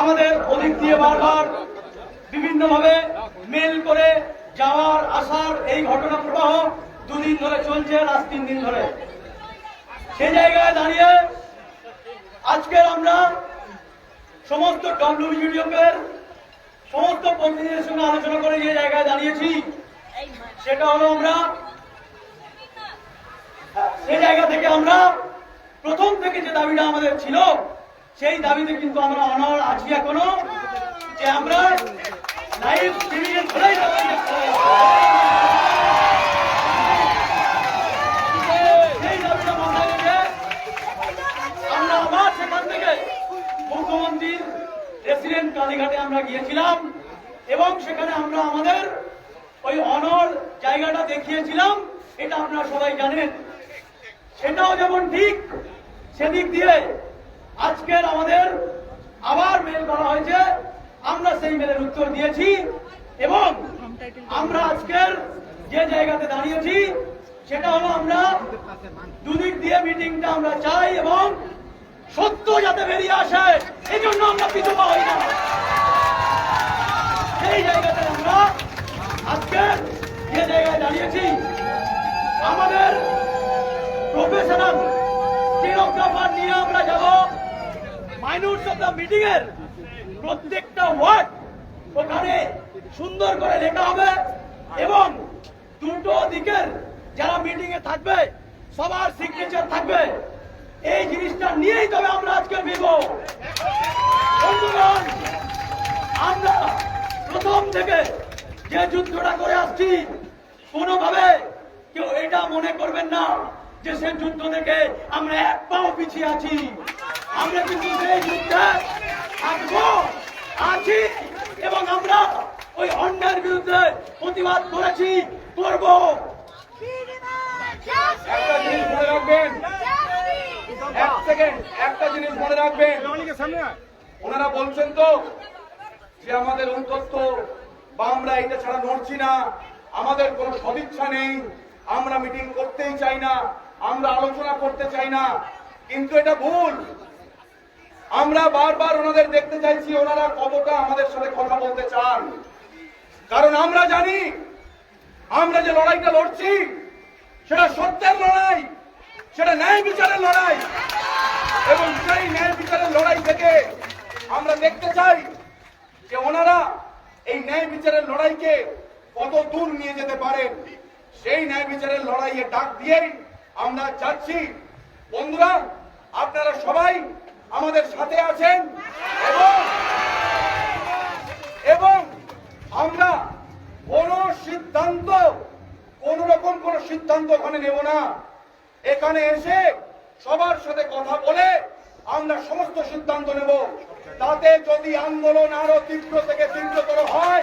আমাদের ওদিক দিয়ে বারবার বিভিন্নভাবে মেল করে যাওয়ার আসার এই ঘটনা প্রবাহ দুদিন ধরে চলছে লাস্ট তিন দিন ধরে। সেই জায়গায় দাঁড়িয়ে আজকের আমরা সমস্ত ডব্লিউবিডিএফের সমস্ত প্রতিনিধিদের সঙ্গে আলোচনা করে যে জায়গায় দাঁড়িয়েছি, সেটা হলো আমরা সেই জায়গা থেকে আমরা প্রথম থেকে যে দাবিটা আমাদের ছিল সেই দাবিতে কিন্তু আমরা অনর আছি এখনও যে আমরা লাইভ মাথায় আমরা সেখান থেকে কালীঘাটে আমরা গিয়েছিলাম এবং সেখানে আমরা আমাদের ওই জায়গাটা দেখিয়েছিলাম, এটা আপনারা সবাই জানেন। সেটাও যেমন ঠিক, সেদিক দিয়ে আজকের আমাদের আবার মেল করা হয়েছে। আমরা সেই মেলের উত্তর দিয়েছি এবং আমরা আজকের যে জায়গাতে দাঁড়িয়েছি, সেটা হলো আমরা দুদিক দিয়ে মিটিংটা আমরা চাই এবং সত্য যাতে বেরিয়ে আসে এই জন্য আমরা পিছু হই না। সেই জায়গাতে আমরা আজকে যে জায়গায় দাঁড়িয়েছি, আমাদের প্রফেশনাল স্টেনোগ্রাফার নিয়ে আমরা মাইনুটস অফ দ্য মিটিং এর প্রত্যেকটা ওয়ার্ড ওখানে সুন্দর করে লেখা হবে এবং দুটো দিকের যারা মিটিং এ থাকবে, সবার সিগনেচার থাকবে। এই জিনিসটা নিয়েই তবে আমরা আজকে বন্ধুগণ, আমরা প্রথম থেকে যে যুদ্ধটা করে আসছি, কোনোভাবে কেউ এটা মনে করবেন না যে সে যুদ্ধ থেকে আমরা এক পাও পিছিয়ে আছি। আমরা কিন্তু সেই থাকব, আছি এবং আমরা ওই অন্যায়ের বিরুদ্ধে প্রতিবাদ করেছি, করব। একটা জিনিস মনে রাখবেন। এক সেকেন্ড একটা জিনিস মনে রাখবেন। ওনারা বলছেন তো যে আমাদের অন্তত বা আমরা এটা ছাড়া নড়ছি না, আমাদের কোনো সদিচ্ছা নেই, আমরা মিটিং করতেই চাই না, আমরা আলোচনা করতে চাই না, কিন্তু এটা ভুল। আমরা বারবার ওনাদের দেখতে চাইছি, ওনারা কতটা আমাদের সাথে কথা বলতে চান। কারণ আমরা জানি, আমরা যে লড়াইটা লড়ছি, সেটা সত্যের লড়াই, সেটা ন্যায় বিচারের লড়াই। এবং সেই ন্যায় বিচারের লড়াই থেকে আমরা দেখতে চাই যে ওনারা এই ন্যায় বিচারের লড়াইকে কত দূর নিয়ে যেতে পারেন। সেই ন্যায় বিচারের লড়াইয়ে ডাক দিয়েই আমরা যাচ্ছি। বন্ধুরা, আপনারা সবাই আমাদের সাথে আছেন এবং এবং আমরা কোন সিদ্ধান্ত, কোন রকম কোন সিদ্ধান্ত ওখানে নেব না। এখানে এসে সবার সাথে কথা বলে আমরা সমস্ত সিদ্ধান্ত নেব। তাতে যদি আন্দোলন আরও তীব্র থেকে তীব্রতর হয়